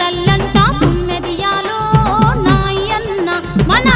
తల్లంతా పుణ్యదియాలో నాయన్న మన